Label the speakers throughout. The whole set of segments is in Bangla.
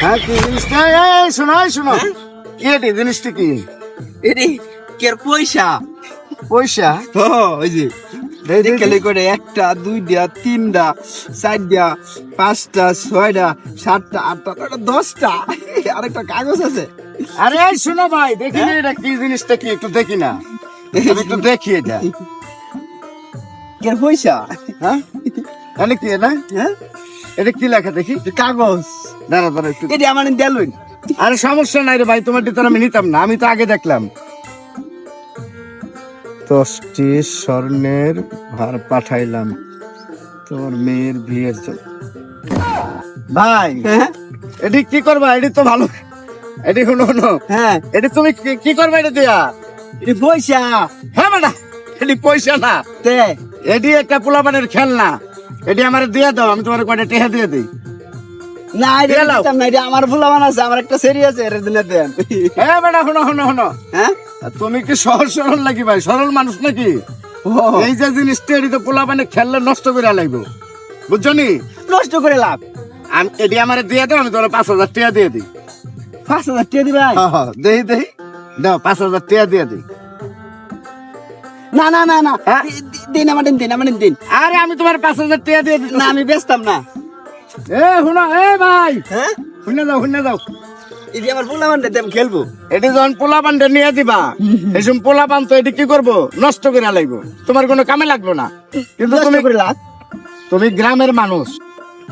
Speaker 1: হ্যাঁ কি জিনিসটা? এই শোনো এই শোনো। কি এটি? জিনিসটা কি?
Speaker 2: এরে কের পয়সা?
Speaker 1: পয়সা?
Speaker 2: ও ওই যে
Speaker 1: দেই, দেই,
Speaker 2: খেলে করে একটা দুইটা তিনটা চারটা পাঁচটা ছয়টা সাতটা আটটা নয়টা দশটা। আরেকটা কাগজ আছে।
Speaker 1: আরে শোনো ভাই দেখি না এটা কি জিনিসটা কি? একটু দেখি না। একটু দেখি এটা।
Speaker 2: কের পয়সা?
Speaker 1: হ্যাঁ? তাহলে কি এটা
Speaker 2: হ্যাঁ?
Speaker 1: এটা কি লেখা দেখি?
Speaker 2: কাগজ।
Speaker 1: দাঁড়া দাঁড়া একটু।
Speaker 2: এটা আমার দেলুন
Speaker 1: আরে সমস্যা নাই রে ভাই তোমারটি তো আমি নিতাম না আমি তো আগে দেখলাম। দশটি স্বর্ণের ভার পাঠাইলাম তোর মেয়ের বিয়ের জন্য। ভাই
Speaker 2: হ্যাঁ?
Speaker 1: এটি কি করবা? এটি তো ভালো। এটি শুনো
Speaker 2: হ্যাঁ।
Speaker 1: এটি তুমি কি- করবা এটা দিয়া?
Speaker 2: এটা পয়সা।
Speaker 1: হ্যাঁ বেটা এটি পয়সা না।
Speaker 2: তে।
Speaker 1: এটি একটা পোলাপানের খেলনা। এটি আমার দিয়ে দাও আমি তোমার কয়টা টেহা দিয়ে দিই।
Speaker 2: না এটা
Speaker 1: দিয়ে লাও।
Speaker 2: দিতাম না এটা আমার ভুলা আছে আমার একটা সেরি আছে এর দিনে দেন।
Speaker 1: হ্যাঁ বেটা শুনো শুনো শুনো।
Speaker 2: হ্যাঁ?
Speaker 1: তুমি কি সহজ সরল নাকি ভাই? সরল মানুষ নাকি? এই যে জিনিসটা এটি তো পোলাপানে খেললে নষ্ট করে লাগবে বুঝছ নি?
Speaker 2: নষ্ট করে লাভ।
Speaker 1: আমি এটি আমার দিয়ে দাও আমি তোমার পাঁচ হাজার টাকা দিয়ে দিই।
Speaker 2: পাঁচ হাজার টাকা দিবাই
Speaker 1: হ্যাঁ হ্যাঁ দেই দেই। দাও পাঁচ হাজার টাকা দিয়ে দিই।
Speaker 2: না না না না। দিন আমার দিন আমার দিন।
Speaker 1: আরে আমি তোমার পাঁচ হাজার টাকা দিয়ে দিই
Speaker 2: না আমি বেচতাম না।
Speaker 1: এ শুনো এ ভাই।
Speaker 2: হ্যাঁ?
Speaker 1: শুনে যাও শুনে যাও।
Speaker 2: এই আমার ভুলা মানে দেম খেলব।
Speaker 1: এটি যখন পোলা পানটা নিয়ে দিবা এইসব পোলা পান তো এটি কি করব? নষ্ট করে লাগবো তোমার কোনো কামে লাগল না। কিন্তু তুমি তুমি গ্রামের মানুষ।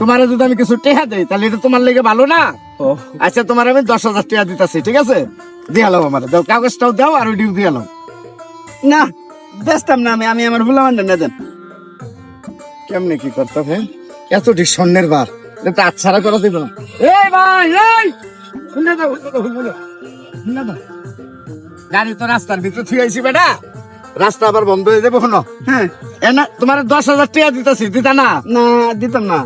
Speaker 1: তোমার যদি আমি কিছু টেহা দেই তাহলে এটা তোমার লেগে ভালো না? আচ্ছা তোমার আমি দশ হাজার টাকা দিতেছি ঠিক আছে? দিয়ে আলো আমার দাও কাগজটাও দাও আর ওইটিও দিয়ে আলো
Speaker 2: না বেচতাম না আমি আমি আমার ভুলা মানে না দেন
Speaker 1: কেমনে কি করতে হবে? এত ঠিক স্বর্ণের বার এটা আচ্ছারা করে দিব না। এই ভাই এই! শুনে দাও শুনে গাড়ি তো রাস্তার ভিতরে থুই আইছি বেটা। রাস্তা আবার বন্ধ হয়ে যাবে শোনো
Speaker 2: হ্যাঁ।
Speaker 1: না তোমার দশ হাজার টাকা দিতেছি দিতা না?
Speaker 2: না দিতাম না।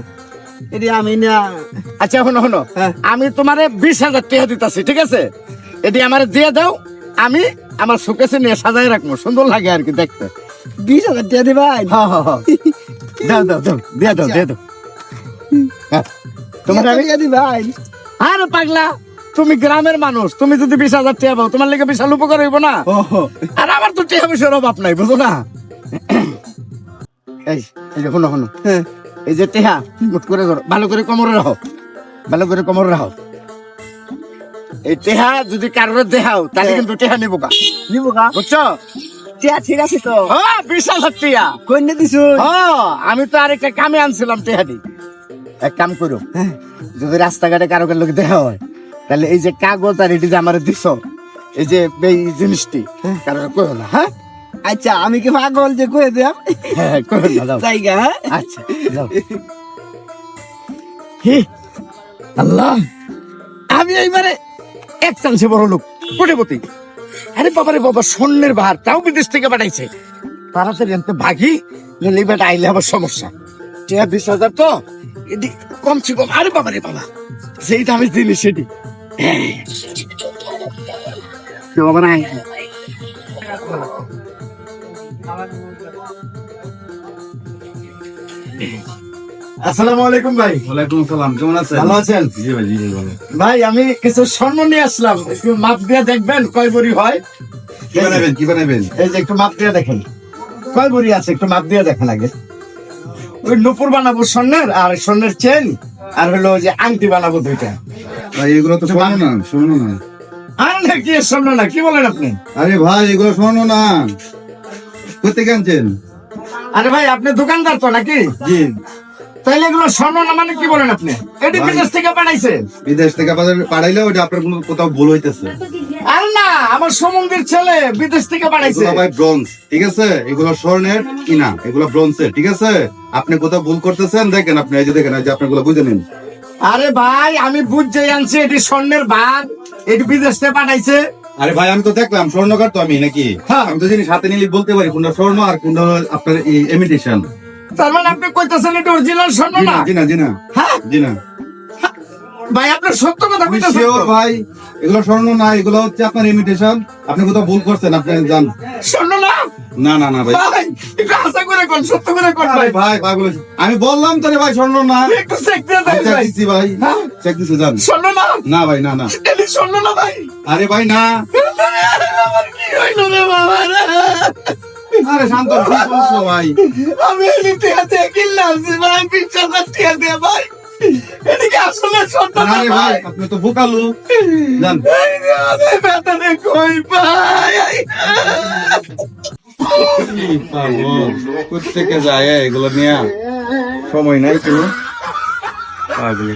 Speaker 2: এটি আমি না।
Speaker 1: আচ্ছা শোনো শোনো
Speaker 2: হ্যাঁ।
Speaker 1: আমি তোমারে বিশ হাজার টাকা দিতেছি ঠিক আছে? এটি আমার দিয়ে দাও আমি আমার শোকেসে নিয়ে সাজাই রাখব। সুন্দর লাগে আর কি দেখতে।
Speaker 2: বিশ হাজার টাকা দিবাই?
Speaker 1: হ্যাঁ হ্যাঁ হ্যাঁ। দাও দাও দাও দিয়ে দাও দিয়ে দাও। হ্যাঁ। তোমার আমি
Speaker 2: দিবাই
Speaker 1: আরে পাগলা তুমি গ্রামের মানুষ তুমি যদি বিশ হাজার টাকা পাও তোমার লেগে বিশাল উপকার হইব না? আর আমার তো টাকা পয়সার অভাব নাই বুঝো না? এই যে শোনো শোনো।
Speaker 2: হ্যাঁ।
Speaker 1: এই যে টেহা মুট করে ধরো ভালো করে কোমরে রাখো ভালো করে কোমরে রাখো। এই টেহা যদি কারোর দেহাও তাহলে কিন্তু টেহা নিবো কা
Speaker 2: নিব
Speaker 1: বুঝছ?
Speaker 2: টিয়া ঠিক আছে তো?
Speaker 1: হ্যাঁ বিশ হাজার টিয়া।
Speaker 2: কন্যা দিছু?
Speaker 1: হ্যাঁ আমি তো আরেকটা কামে আনছিলাম টেহাটি এক কাম করো
Speaker 2: হ্যাঁ।
Speaker 1: যদি রাস্তাঘাটে কারও কারও লোক দেখা হয় তাহলে এই যে কাগজ আর এটি যে আমার দিছ এই যে এই জিনিসটি কারও কইও না হ্যাঁ?
Speaker 2: আচ্ছা আমি কি পাগল যে কয়ে দিলাম?
Speaker 1: হ্যাঁ হ্যাঁ, কইও না যাও।
Speaker 2: জায়গা হ্যাঁ?
Speaker 1: আচ্ছা যাও। হে আল্লাহ! আমি এইবারে এক চান্সে বড় লোক কোটিপতি। আরে বাবা রে বাবা, স্বর্ণের ভার, তাও বিদেশ থেকে পাঠাইছে। তাড়াতাড়ি আনতে ভাগি নইলে বেটা আইলে আবার সমস্যা। টিয়া বিশ হাজার তো এটি কমছে কম। আরে বাবা রে বাবা সেই সেটি। কেউ আবার নাই আসসালামু আলাইকুম ভাই।
Speaker 3: ওয়ালাইকুম সালাম কেমন আছেন?
Speaker 1: ভালো আছেন?
Speaker 3: জি ভাই জি ভাই ভালো।
Speaker 1: ভাই আমি কিছু স্বর্ণ নিয়ে আসলাম। একটু মাপ দিয়ে দেখবেন কয় বড়ি হয়।
Speaker 3: কি বানাবেন কি বানাবেন?
Speaker 1: এই যে একটু মাপ দিয়ে দেখেন। কয় বড়ি আছে? একটু মাপ দিয়ে দেখেন আগে। ওই নুপুর বানাবো স্বর্ণের আর স্বর্ণের চেন আর হলো ওই যে আংটি বানাবো দুইটা।
Speaker 3: ভাই এগুলো তো শোনো না শোনো না।
Speaker 1: আর না কি স্বর্ণ না কি বলেন আপনি?
Speaker 3: আরে ভাই এগুলো শোনো না। কোথেকে আনছেন?
Speaker 1: আরে ভাই আপনি দোকানদার তো নাকি?
Speaker 3: জি।
Speaker 1: তাইলে এগুলো স্বর্ণ না মানে কি বলেন আপনি? এটি বিদেশ থেকে পাঠাইছে।
Speaker 3: বিদেশ থেকে পাঠাইলে ওটা আপনার কোনো কোথাও ভুল হইতেছে।
Speaker 1: আর না আমার সমুদ্রের ছেলে বিদেশ থেকে পাঠাইছে।
Speaker 3: ভাই ব্রোঞ্জ ঠিক আছে? এগুলো স্বর্ণের কিনা এগুলো ব্রোঞ্জের ঠিক আছে? আপনি কোথাও ভুল করতেছেন? দেখেন আপনি এই যে দেখেন এই যে আপনি বুঝে নিন।
Speaker 1: আরে ভাই আমি বুঝতে আনছি এটি স্বর্ণের ভাগ এটি বিদেশ থেকে পাঠাইছে।
Speaker 3: আরে ভাই আমি তো দেখলাম স্বর্ণকার তো আমি নাকি?
Speaker 1: হ্যাঁ।
Speaker 3: আমি তো জিনিস হাতে নিলে বলতে পারি কোনটা স্বর্ণ আর কোনটা আপনার ইমিটেশন
Speaker 1: তার মানে আপনি কইতেছেন এটা অরিজিনাল স্বর্ণ না?
Speaker 3: জি না জি না
Speaker 1: হ্যাঁ?
Speaker 3: জি না
Speaker 1: ভাই আপনার সত্য কথা কইতেছেন।
Speaker 3: ভাই এগুলো স্বর্ণ না এগুলো হচ্ছে আপনার ইমিটেশন আপনি কোথাও ভুল করছেন আপনি জান
Speaker 1: স্বর্ণ না?
Speaker 3: না না না ভাই।
Speaker 1: একটু আশা করে কোন সত্য করে কোন ভাই?
Speaker 3: ভাই ভাই বলেছি আমি বললাম তো রে ভাই স্বর্ণ না।
Speaker 1: একটু চেক দিয়ে দেন
Speaker 3: আচ্ছা
Speaker 1: ভাই।
Speaker 3: দিচ্ছি ভাই।
Speaker 1: হ্যাঁ?
Speaker 3: চেক দিছে যান।
Speaker 1: স্বর্ণ না?
Speaker 3: না ভাই না না।
Speaker 1: এলি স্বর্ণ না ভাই?
Speaker 3: আরে ভাই না।
Speaker 1: আমার কি হইল রে বাবা?
Speaker 3: আরে শান্ত ভাই।
Speaker 1: আমি কিনলাম যে ভাই টিয়া দিয়ে ভাই। এদিকে আসলে
Speaker 3: আরে ভাই। আপনি তো
Speaker 1: কই
Speaker 3: কোথেকে যায় এগুলো নিয়ে? সময় নাই কোনো। পাগলি।